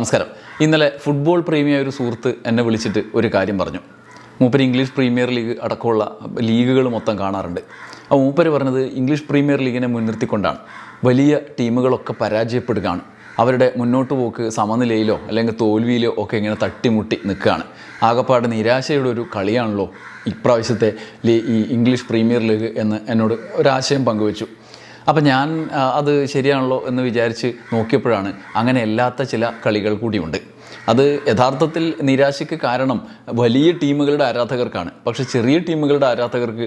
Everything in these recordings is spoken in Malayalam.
നമസ്കാരം. ഇന്നലെ ഫുട്ബോൾ പ്രേമിയ ഒരു സുഹൃത്ത് എന്നെ വിളിച്ചിട്ട് ഒരു കാര്യം പറഞ്ഞു. മൂപ്പര് ഇംഗ്ലീഷ് പ്രീമിയർ ലീഗ് അടക്കമുള്ള ലീഗുകൾ മൊത്തം കാണാറുണ്ട്. അപ്പോൾ മൂപ്പര് പറഞ്ഞത് ഇംഗ്ലീഷ് പ്രീമിയർ ലീഗിനെ മുൻനിർത്തിക്കൊണ്ടാണ്. വലിയ ടീമുകളൊക്കെ പരാജയപ്പെടുകയാണ്. അവരുടെ മുന്നോട്ട് പോക്ക് സമനിലയിലോ അല്ലെങ്കിൽ തോൽവിയിലോ ഒക്കെ ഇങ്ങനെ തട്ടിമുട്ടി നിൽക്കുകയാണ്. ആകപ്പാട് നിരാശയുടെ ഒരു കളിയാണല്ലോ ഇപ്രാവശ്യത്തെ ഈ ഇംഗ്ലീഷ് പ്രീമിയർ ലീഗ് എന്ന് എന്നോട് ഒരാശയം പങ്കുവച്ചു. അപ്പം ഞാൻ അത് ശരിയാണല്ലോ എന്ന് വിചാരിച്ച് നോക്കിയപ്പോഴാണ് അങ്ങനെ അല്ലാത്ത ചില കളികൾ കൂടിയുണ്ട്. അത് യഥാർത്ഥത്തിൽ നിരാശയ്ക്ക് കാരണം വലിയ ടീമുകളുടെ ആരാധകർക്കാണ്. പക്ഷേ ചെറിയ ടീമുകളുടെ ആരാധകർക്ക്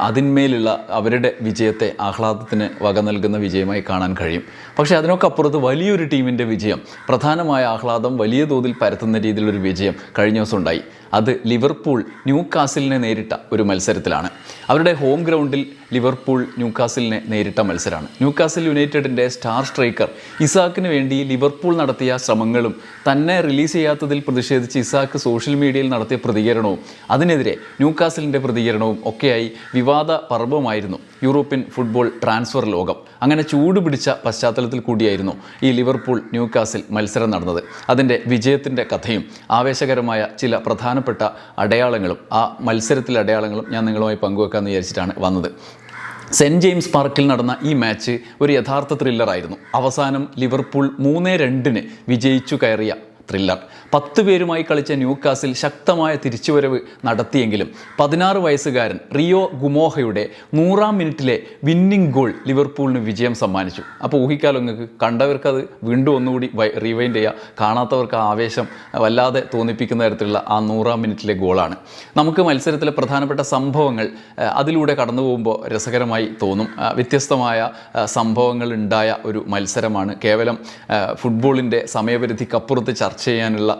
അതിന്മേലുള്ള അവരുടെ വിജയത്തെ ആഹ്ലാദത്തിന് വക നൽകുന്ന വിജയമായി കാണാൻ കഴിയും. പക്ഷേ അതിനൊക്കെ അപ്പുറത്ത് വലിയൊരു ടീമിന്റെ വിജയം പ്രധാനമായ ആഹ്ലാദം വലിയ തോതിൽ പരത്തുന്ന രീതിയിലൊരു വിജയം കഴിഞ്ഞ ദിവസം ഉണ്ടായി. അത് ലിവർപൂൾ ന്യൂ കാസിലിനെ നേരിട്ട ഒരു മത്സരത്തിലാണ്. അവരുടെ ഹോം ഗ്രൗണ്ടിൽ ലിവർപൂൾ ന്യൂകാസിലിനെ നേരിട്ട മത്സരമാണ്. ന്യൂകാസിൽ യുണൈറ്റഡിന്റെ സ്റ്റാർ സ്ട്രൈക്കർ ഇസാക്കിന് വേണ്ടി ലിവർപൂൾ നടത്തിയ ശ്രമങ്ങളും തന്നെ റിലീസ് ചെയ്യാത്തതിൽ പ്രതിഷേധിച്ച് ഇസാക്ക് സോഷ്യൽ മീഡിയയിൽ നടത്തിയ പ്രതികരണവും അതിനെതിരെ ന്യൂകാസിലിന്റെ പ്രതികരണവും ഒക്കെയായി വിവാദ പർവമായിരുന്നു യൂറോപ്യൻ ഫുട്ബോൾ ട്രാൻസ്ഫർ ലോകം. അങ്ങനെ ചൂടുപിടിച്ച പശ്ചാത്തലത്തിൽ കൂടിയായിരുന്നു ഈ ലിവർപൂൾ ന്യൂകാസിൽ മത്സരം നടന്നത്. അതിന്റെ വിജയത്തിന്റെ കഥയും ആവേശകരമായ ചില പ്രധാനപ്പെട്ട അടയാളങ്ങളും ആ മത്സരത്തിലെ അടയാളങ്ങളും ഞാൻ നിങ്ങളുമായി പങ്കുവെക്കാമെന്ന് വിചാരിച്ചിട്ടാണ് വന്നത്. സെന്റ് ജെയിംസ് പാർക്കിൽ നടന്ന ഈ മാച്ച് ഒരു യഥാർത്ഥ ത്രില്ലറായിരുന്നു അവസാനം ലിവർപൂൾ മൂന്നേ രണ്ടിന് വിജയിച്ചു കയറിയ ത്രില്ലർ പത്ത് പേരുമായി കളിച്ച ന്യൂക്കാസിൽ ശക്തമായ തിരിച്ചുവരവ് നടത്തിയെങ്കിലും പതിനാറ് വയസ്സുകാരൻ റിയോ ഗുമോഹയുടെ നൂറാം മിനിറ്റിലെ വിന്നിംഗ് ഗോൾ ലിവർപൂളിന് വിജയം സമ്മാനിച്ചു. അപ്പോൾ ഊഹിക്കാലോ നിങ്ങൾക്ക് കണ്ടവർക്ക് അത് വീണ്ടും ഒന്നുകൂടി റീവൈൻഡ് ചെയ്യുക കാണാത്തവർക്ക് ആവേശം വല്ലാതെ തോന്നിപ്പിക്കുന്ന തരത്തിലുള്ള ആ നൂറാം മിനിറ്റിലെ ഗോളാണ്. നമുക്ക് മത്സരത്തിലെ പ്രധാനപ്പെട്ട സംഭവങ്ങൾ അതിലൂടെ കടന്നു പോകുമ്പോൾ രസകരമായി തോന്നും. വ്യത്യസ്തമായ സംഭവങ്ങൾ ഉണ്ടായ ഒരു മത്സരമാണ്. കേവലം ഫുട്ബോളിന്റെ സമയപരിധിക്കപ്പുറത്ത് ചർച്ച ചെയ്യാനുള്ള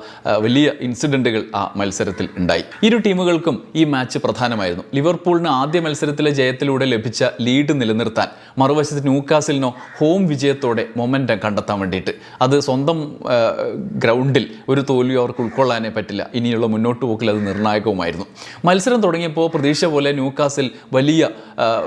വലിയ ഇൻസിഡന്റുകൾ ആ മത്സരത്തിൽ ഉണ്ടായി. ഇരു ടീമുകൾക്കും ഈ മാച്ച് പ്രധാനമായിരുന്നു. ലിവർപൂളിന് ആദ്യ മത്സരത്തിലെ ജയത്തിലൂടെ ലഭിച്ച ലീഡ് നിലനിർത്താൻ മറുവശത്ത് ന്യൂക്കാസിലിനോ ഹോം വിജയത്തോടെ മൊമെന്റം കണ്ടെത്താൻ വേണ്ടിയിട്ട്. അത് സ്വന്തം ഗ്രൗണ്ടിൽ ഒരു തോൽവി അവർക്ക് ഉൾക്കൊള്ളാനേ പറ്റില്ല. ഇനിയുള്ള മുന്നോട്ട് പോക്കിൽ അത് നിർണായകവുമായിരുന്നു. മത്സരം തുടങ്ങിയപ്പോൾ പ്രതീക്ഷ പോലെ ന്യൂക്കാസിൽ വലിയ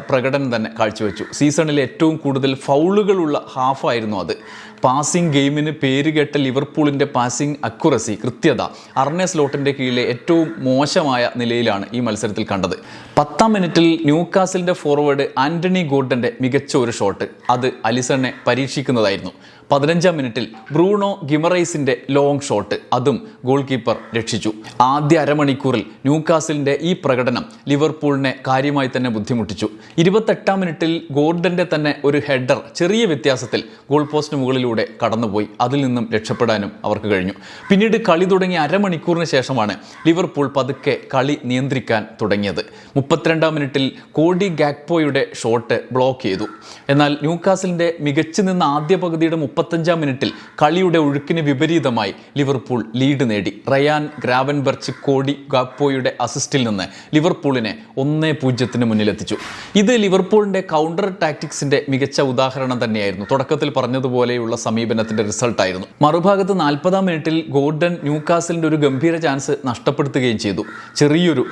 പ്രകടനം തന്നെ കാഴ്ചവെച്ചു. സീസണിലെ ഏറ്റവും കൂടുതൽ ഫൗളുകളുള്ള ഹാഫായിരുന്നു അത്. പാസിംഗ് ഗെയിമിന് പേരുകേട്ട ലിവർപൂളിന്റെ പാസിംഗ് അക്യുറസി കൃത്യത അർണെ സ്ലോട്ടിന്റെ കീഴിലെ ഏറ്റവും മോശമായ നിലയിലാണ് ഈ മത്സരത്തിൽ കണ്ടത്. പത്താം മിനിറ്റിൽ ന്യൂക്കാസിലിന്റെ ഫോർവേഡ് ആന്റണി ഗോർഡന്റെ മികച്ച ഒരു ഷോട്ട്. അത് അലിസണിനെ പരീക്ഷിക്കുന്നതായിരുന്നു. പതിനഞ്ചാം മിനിറ്റിൽ ബ്രൂണോ ഗിമറൈസിന്റെ ലോങ് ഷോട്ട്. അതും ഗോൾ കീപ്പർ രക്ഷിച്ചു. ആദ്യ അരമണിക്കൂറിൽ ന്യൂകാസിലിന്റെ ഈ പ്രകടനം ലിവർപൂളിനെ കാര്യമായി തന്നെ ബുദ്ധിമുട്ടിച്ചു. ഇരുപത്തെട്ടാം മിനിറ്റിൽ ഗോർഡന്റെ തന്നെ ഒരു ഹെഡർ ചെറിയ വ്യത്യാസത്തിൽ ഗോൾ പോസ്റ്റിന് മുകളിലൂടെ കടന്നുപോയി. അതിൽ നിന്നും രക്ഷപ്പെടാനും അവർക്ക് കഴിഞ്ഞു. പിന്നീട് കളി തുടങ്ങി അരമണിക്കൂറിന് ശേഷമാണ് ലിവർപൂൾ പതുക്കെ കളി നിയന്ത്രിക്കാൻ തുടങ്ങിയത്. മുപ്പത്തിരണ്ടാം മിനിറ്റിൽ കോഡി ഗാക്പോയുടെ ഷോട്ട് ബ്ലോക്ക് ചെയ്തു. എന്നാൽ ന്യൂകാസിലിന്റെ മികച്ചു നിന്ന ആദ്യ പകുതിയുടെ മുപ്പത്തഞ്ചാം മിനിറ്റിൽ കളിയുടെ ഒഴുക്കിന് വിപരീതമായി ലിവർപൂൾ ലീഡ് നേടി. റയാൻ ഗ്രാവൻബർച്ച് കോഡി ഗാക്പോയുടെ അസിസ്റ്റിൽ നിന്ന് ലിവർപൂളിനെ ഒന്നേ പൂജ്യത്തിന് മുന്നിലെത്തിച്ചു. ഇത് ലിവർപൂളിന്റെ കൗണ്ടർ ടാക്ടിക്സിന്റെ മികച്ച ഉദാഹരണം തന്നെയായിരുന്നു. തുടക്കത്തിൽ പറഞ്ഞതുപോലെയുള്ള സമീപനത്തിന്റെ റിസൾട്ടായിരുന്നു. മറുഭാഗത്ത് നാൽപ്പതാം മിനിറ്റിൽ ഗോർഡൻ ന്യൂകാസിലിന്റെ ഒരു ഗംഭീര ചാൻസ് നഷ്ടപ്പെടുത്തുകയും ചെയ്തു. ചെറിയൊരു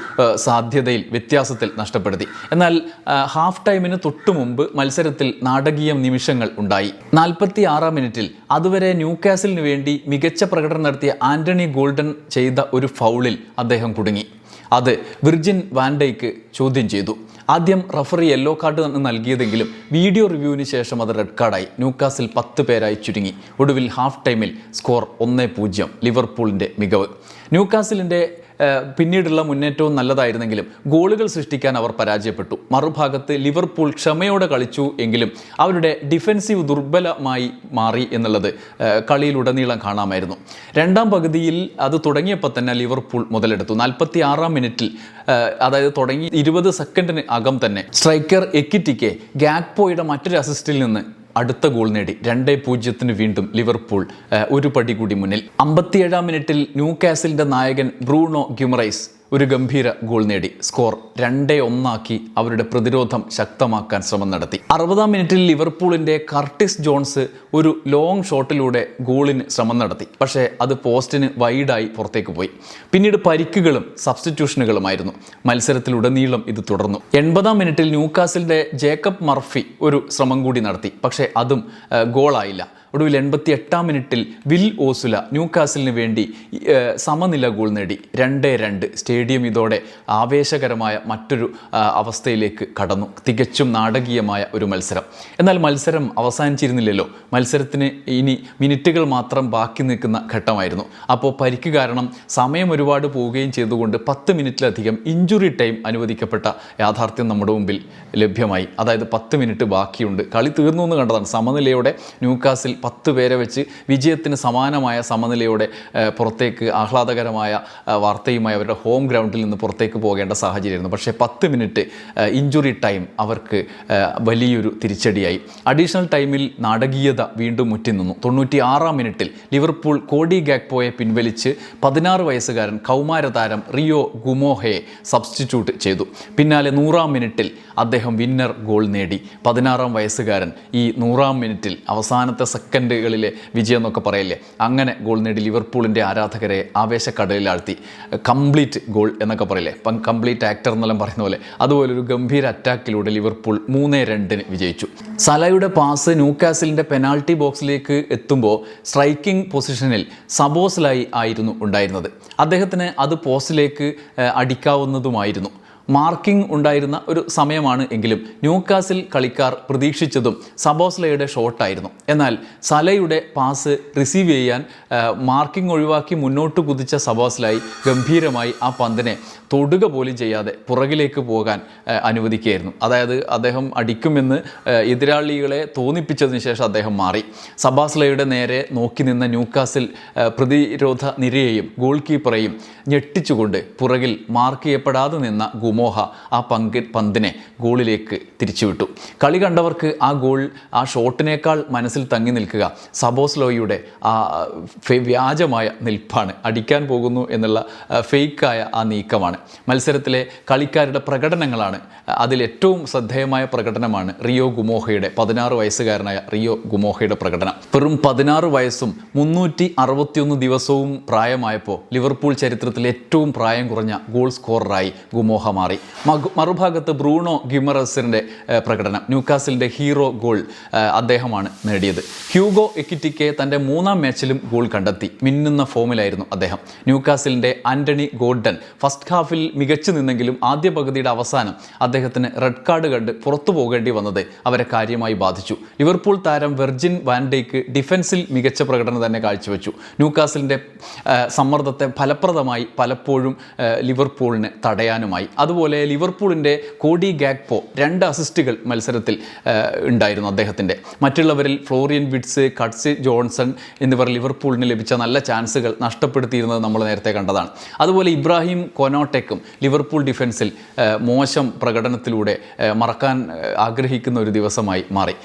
സാധ്യതയിൽ വ്യത്യാസത്തിൽ നഷ്ടപ്പെടുത്തി. എന്നാൽ ഹാഫ് ടൈമിന് തൊട്ടു മുമ്പ് മത്സരത്തിൽ നാടകീയ നിമിഷങ്ങൾ ഉണ്ടായി. നാൽപ്പത്തി ആറാം മിനിറ്റിൽ അതുവരെ ന്യൂകാസിലിന് വേണ്ടി മികച്ച പ്രകടനം നടത്തിയ ആന്റണി ഗോൾഡൻ ചെയ്ത ഒരു ഫൗളിൽ അദ്ദേഹം കുടുങ്ങി. അത് വിർജിൻ വാൻഡൈക്ക് ചോദ്യം ചെയ്തു. ആദ്യം റഫറി യെല്ലോ കാർഡ് നൽകിയതെങ്കിലും വീഡിയോ റിവ്യൂവിന് ശേഷം അത് റെഡ് കാർഡായി. ന്യൂക്കാസിൽ പത്ത് പേരായി ചുരുങ്ങി. ഒടുവിൽ ഹാഫ് ടൈമിൽ സ്കോർ ഒന്നേ പൂജ്യം ലിവർപൂളിന്റെ മികവ്. ന്യൂക്കാസിലിന്റെ പിന്നീടുള്ള മുന്നേറ്റവും നല്ലതായിരുന്നെങ്കിലും ഗോളുകൾ സൃഷ്ടിക്കാൻ അവർ പരാജയപ്പെട്ടു. മറുഭാഗത്ത് ലിവർപൂൾ ക്ഷമയോടെ കളിച്ചു എങ്കിലും അവരുടെ ഡിഫൻസീവ് ദുർബലമായി മാറി എന്നുള്ളത് കളിയിലുടനീളം കാണാമായിരുന്നു. രണ്ടാം പകുതിയിൽ അത് തുടങ്ങിയപ്പോൾ തന്നെ ലിവർപൂൾ മുതലെടുത്തു. നാൽപ്പത്തി ആറാം മിനിറ്റിൽ അതായത് തുടങ്ങി ഇരുപത് സെക്കൻഡിന് അകം തന്നെ സ്ട്രൈക്കർ എക്കിറ്റിക്ക് ഗാക്പോയുടെ മറ്റൊരു അസിസ്റ്റിൽ നിന്ന് അടുത്ത ഗോൾ നേടി. രണ്ടേ പൂജ്യത്തിന് വീണ്ടും ലിവർപൂൾ ഒരു പടി കൂടി മുന്നിൽ. അമ്പത്തിയേഴാം മിനിറ്റിൽ ന്യൂ കാസിലിന്റെ നായകൻ ബ്രൂണോ ഗിമറൈസ് ഒരു ഗംഭീര ഗോൾ നേടി. സ്കോർ രണ്ടേ ഒന്നാക്കി അവരുടെ പ്രതിരോധം ശക്തമാക്കാൻ ശ്രമം നടത്തി. അറുപതാം മിനിറ്റിൽ ലിവർപൂളിന്റെ കർട്ടിസ് ജോൺസ് ഒരു ലോങ് ഷോട്ടിലൂടെ ഗോളിന് ശ്രമം നടത്തി. പക്ഷേ അത് പോസ്റ്റിന് വൈഡായി പുറത്തേക്ക് പോയി. പിന്നീട് പരിക്കുകളും സബ്സ്റ്റിറ്റ്യൂഷനുകളുമായിരുന്നു. മത്സരത്തിലുടനീളം ഇത് തുടർന്നു. എൺപതാം മിനിറ്റിൽ ന്യൂകാസിലിന്റെ ജേക്കബ് മർഫി ഒരു ശ്രമം കൂടി നടത്തി. പക്ഷേ അതും ഗോളായില്ല. ഒടുവിൽ എൺപത്തി എട്ടാം മിനിറ്റിൽ വിൽ ഓസുല ന്യൂകാസിലിന് വേണ്ടി സമനില ഗോൾ നേടി. രണ്ട് രണ്ട്. സ്റ്റേഡിയം ഇതോടെ ആവേശകരമായ മറ്റൊരു അവസ്ഥയിലേക്ക് കടന്നു. തികച്ചും നാടകീയമായ ഒരു മത്സരം. എന്നാൽ മത്സരം അവസാനിച്ചിരുന്നില്ലല്ലോ. മത്സരത്തിന് ഇനി മിനിറ്റുകൾ മാത്രം ബാക്കി നിൽക്കുന്ന ഘട്ടമായിരുന്നു. അപ്പോൾ പരിക്ക് കാരണം സമയം ഒരുപാട് പോവുകയും ചെയ്തുകൊണ്ട് പത്ത് മിനിറ്റിലധികം ഇഞ്ചുറി ടൈം അനുവദിക്കപ്പെട്ട യാഥാർത്ഥ്യം നമ്മുടെ മുമ്പിൽ ലഭ്യമായി. അതായത് പത്ത് മിനിറ്റ് ബാക്കിയുണ്ട്. കളി തീർന്നു എന്ന് കണ്ടതാണ്. സമനിലയോടെ ന്യൂക്കാസിൽ പത്ത് പേരെ വെച്ച് വിജയത്തിന് സമാനമായ സമനിലയോടെ പുറത്തേക്ക് ആഹ്ലാദകരമായ വാർത്തയുമായി അവരുടെ ഹോം ഗ്രൗണ്ടിൽ നിന്ന് പുറത്തേക്ക് പോകേണ്ട സാഹചര്യമായിരുന്നു. പക്ഷേ പത്ത് മിനിറ്റ് ഇഞ്ചുറി ടൈം അവർക്ക് വലിയൊരു തിരിച്ചടിയായി. അഡീഷണൽ ടൈമിൽ നാടകീയത വീണ്ടും മുറ്റി നിന്നു തൊണ്ണൂറ്റി ആറാം മിനിറ്റിൽ ലിവർപൂൾ കോഡി ഗാക്പോയെ പിൻവലിച്ച് പതിനാറ് വയസ്സുകാരൻ കൗമാരതാരം റിയോ ഗുമോഹയെ സബ്സ്റ്റിറ്റ്യൂട്ട് ചെയ്തു. പിന്നാലെ നൂറാം മിനിറ്റിൽ അദ്ദേഹം വിന്നർ ഗോൾ നേടി. പതിനാറാം വയസ്സുകാരൻ ഈ നൂറാം മിനിറ്റിൽ അവസാനത്തെ സെക്കൻഡുകളിലെ വിജയം എന്നൊക്കെ പറയില്ലേ? അങ്ങനെ ഗോൾ നേടി ലിവർപൂളിന്റെ ആരാധകരെ ആവേശക്കടലിലാഴ്ത്തി. കംപ്ലീറ്റ് ഗോൾ എന്നൊക്കെ പറയില്ലേ? ഇപ്പം കംപ്ലീറ്റ് ആക്ടർ എന്നെല്ലാം പറയുന്ന പോലെ. അതുപോലെ ഒരു ഗംഭീര അറ്റാക്കിലൂടെ ലിവർപൂൾ മൂന്ന് രണ്ടിന് വിജയിച്ചു. സലയുടെ പാസ് ന്യൂക്കാസിലിന്റെ പെനാൾട്ടി ബോക്സിലേക്ക് എത്തുമ്പോൾ സ്ട്രൈക്കിംഗ് പൊസിഷനിൽ സബോസിലായി ആയിരുന്നു ഉണ്ടായിരുന്നത്. അദ്ദേഹത്തിന് അത് പോസ്റ്റിലേക്ക് അടിക്കാവുന്നതുമായിരുന്നു. മാർക്കിംഗ് ഉണ്ടായിരുന്ന ഒരു സമയമാണ് എങ്കിലും ന്യൂകാസിൽ കളിക്കാർ പ്രതീക്ഷിച്ചതും സബോസ്ലയുടെ ഷോട്ടായിരുന്നു. എന്നാൽ സലയുടെ പാസ് റിസീവ് ചെയ്യാൻ മാർക്കിംഗ് ഒഴിവാക്കി മുന്നോട്ട് കുതിച്ച സബോസ്ലായി ഗംഭീരമായി ആ പന്തിനെ തൊടുക പോലും ചെയ്യാതെ പുറകിലേക്ക് പോകാൻ അനുവദിക്കുകയായിരുന്നു. അതായത് അദ്ദേഹം അടിക്കുമെന്ന് എതിരാളികളെ തോന്നിപ്പിച്ചതിന് ശേഷം അദ്ദേഹം മാറി. സബാസ്ലയുടെ നേരെ നോക്കി നിന്ന ന്യൂക്കാസിൽ പ്രതിരോധ നിരയെയും ഗോൾ കീപ്പറെയും ഞെട്ടിച്ചുകൊണ്ട് പുറകിൽ മാർക്ക് ചെയ്യപ്പെടാതെ നിന്ന ഗുമോഹ ആ പങ്ക് പന്തിനെ ഗോളിലേക്ക് തിരിച്ചുവിട്ടു. കളി കണ്ടവർക്ക് ആ ഗോൾ ആ ഷോട്ടിനേക്കാൾ മനസ്സിൽ തങ്ങി നിൽക്കുക സബോസ്ലോയുടെ ആ വ്യാജമായ നിൽപ്പാണ്. അടിക്കാൻ പോകുന്നു എന്നുള്ള ഫേക്കായ ആ നീക്കമാണ്. മത്സരത്തിലെ കളിക്കാരുടെ പ്രകടനങ്ങളാണ് അതിലേറ്റവും ശ്രദ്ധേയമായ പ്രകടനമാണ് റിയോ ഗുമോഹയുടെ പതിനാറ് വയസ്സുകാരനായ റിയോ ഗുമോഹയുടെ പ്രകടനം. വെറും പതിനാറ് വയസ്സും മുന്നൂറ്റി അറുപത്തിയൊന്ന് ദിവസവും പ്രായമായപ്പോൾ ലിവർപൂൾ ചരിത്രത്തിൽ ഏറ്റവും പ്രായം കുറഞ്ഞ ഗോൾ സ്കോററായി ഗുമോഹ മാറി. മഗു- മറുഭാഗത്ത് ബ്രൂണോ ഗിമറസിന്റെ പ്രകടനം. ന്യൂക്കാസിലിന്റെ ഹീറോ ഗോൾ അദ്ദേഹമാണ് നേടിയത്. ഹ്യൂഗോ എക്കിറ്റിക്ക് തന്റെ മൂന്നാം മാച്ചിലും ഗോൾ കണ്ടെത്തി. മിന്നുന്ന ഫോമിലായിരുന്നു അദ്ദേഹം. ന്യൂക്കാസിലിന്റെ ആന്റണി ഗോർഡൻ ഫസ്റ്റ് ഹാഫിൽ മികച്ചു നിന്നെങ്കിലും ആദ്യ പകുതിയുടെ അവസാനം അദ്ദേഹത്തിന് റെഡ് കാർഡ് കണ്ട് പുറത്തു പോകേണ്ടി വന്നത് അവരെ കാര്യമായി ബാധിച്ചു. ലിവർപൂൾ താരം വെർജിൻ വാൻഡേക്ക് ഡിഫൻസിൽ മികച്ച പ്രകടനം തന്നെ കാഴ്ചവെച്ചു. ന്യൂക്കാസിലിന്റെ സമ്മർദ്ദത്തെ ഫലപ്രദമായി പലപ്പോഴും ലിവർപൂളിന് തടയാനുമായി. അതുപോലെ ലിവർപൂളിന്റെ കോഡി ഗാഗ്പോ രണ്ട് അസിസ്റ്റുകൾ മത്സരത്തിൽ ഉണ്ടായിരുന്നു അദ്ദേഹത്തിന്റെ മറ്റുള്ളവരിൽ ഫ്ലോറിയൻ വിഡ്സ് കട്സ് ജോൺസൺ എന്നിവർ ലിവർപൂളിന് ലഭിച്ച നല്ല ചാൻസുകൾ നഷ്ടപ്പെടുത്തിയിരുന്നത് നമ്മൾ നേരത്തെ കണ്ടതാണ്. അതുപോലെ ഇബ്രാഹിം കൊനോട്ടെക്കും ലിവർപൂൾ ഡിഫൻസിൽ മോശം പ്രകടനത്തിലൂടെ മറക്കാൻ ആഗ്രഹിക്കുന്ന ഒരു ദിവസമായി മാറി.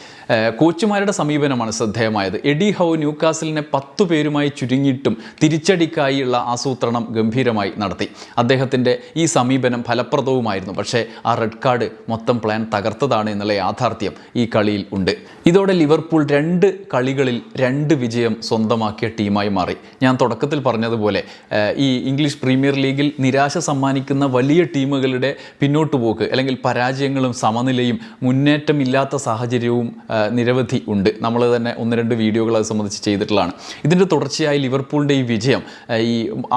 കോച്ചുമാരുടെ സമീപനമാണ് ശ്രദ്ധേയമായത്. എഡി ഹൗ ന്യൂക്കാസിലിനെ പത്തു പേരുമായി ചുരുങ്ങിയിട്ടും തിരിച്ചടിക്കായുള്ള ആസൂത്രണം ഗംഭീരമായി നടത്തി. അദ്ദേഹത്തിന്റെ ഈ സമീപനം ഫലപ്രദവുമായിരുന്നു. പക്ഷേ ആ റെഡ് കാർഡ് മൊത്തം പ്ലാൻ തകർത്തതാണ് എന്നുള്ള യാഥാർത്ഥ്യം ഈ കളിയിൽ ഉണ്ട്. ഇതോടെ ലിവർപൂൾ രണ്ട് കളികളിൽ രണ്ട് വിജയം സ്വന്തമാക്കിയ ടീമായി മാറി. ഞാൻ തുടക്കത്തിൽ പറഞ്ഞതുപോലെ ഈ ഇംഗ്ലീഷ് പ്രീമിയർ ലീഗിൽ നിരാശ സമ്മാനിക്കുന്ന വലിയ ടീമുകളുടെ പിന്നോട്ട് പോക്ക് അല്ലെങ്കിൽ പരാജയങ്ങളും സമനിലയും മുന്നേറ്റമില്ലാത്ത സാഹചര്യവും നിരവധി ഉണ്ട്. നമ്മൾ തന്നെ ഒന്ന് രണ്ട് വീഡിയോകൾ അത് സംബന്ധിച്ച് ചെയ്തിട്ടുള്ളതാണ്. ഇതിന്റെ തുടർച്ചയായി ലിവർപൂളിന്റെ ഈ വിജയം ഈ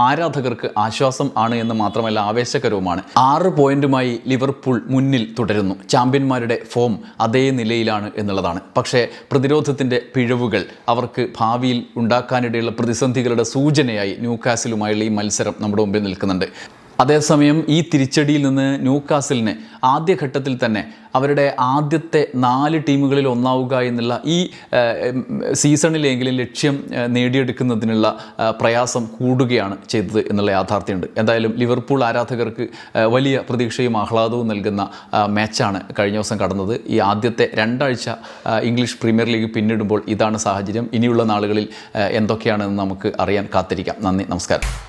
ആരാധകർക്ക് ആശ്വാസം ആണ് എന്ന് മാത്രമല്ല ആവേശകരവുമാണ്. ആറ് പോയിന്റുമായി ലിവർപൂൾ മുന്നിൽ തുടരുന്നു. ചാമ്പ്യന്മാരുടെ ഫോം അതേ നിലയിലാണ് എന്നുള്ളതാണ്. പക്ഷേ പ്രതിരോധത്തിന്റെ പിഴവുകൾ അവർക്ക് ഭാവിയിൽ ഉണ്ടാക്കാനിടയുള്ള പ്രതിസന്ധികളുടെ സൂചനയായി ന്യൂക്കാസിലുമായുള്ള ഈ മത്സരം നമ്മുടെ മുമ്പിൽ നിൽക്കുന്നുണ്ട്. അതേസമയം ഈ തിരിച്ചടിയിൽ നിന്ന് ന്യൂക്കാസിലിന് ആദ്യഘട്ടത്തിൽ തന്നെ അവരുടെ ആദ്യത്തെ നാല് ടീമുകളിൽ ഒന്നാവുക എന്നുള്ള ഈ സീസണിലെങ്കിലും ലക്ഷ്യം നേടിയെടുക്കുന്നതിനുള്ള പ്രയാസം കൂടുകയാണ് ചെയ്തത് എന്നുള്ള യാഥാർത്ഥ്യമുണ്ട്. എന്തായാലും ലിവർപൂൾ ആരാധകർക്ക് വലിയ പ്രതീക്ഷയും ആഹ്ലാദവും നൽകുന്ന മാച്ചാണ് കഴിഞ്ഞ ദിവസം കടന്നത്. ഈ ആദ്യത്തെ രണ്ടാഴ്ച ഇംഗ്ലീഷ് പ്രീമിയർ ലീഗ് പിന്നിടുമ്പോൾ ഇതാണ് സാഹചര്യം. ഇനിയുള്ള നാളുകളിൽ എന്തൊക്കെയാണെന്ന് നമുക്ക് അറിയാൻ കാത്തിരിക്കാം. നന്ദി നമസ്കാരം.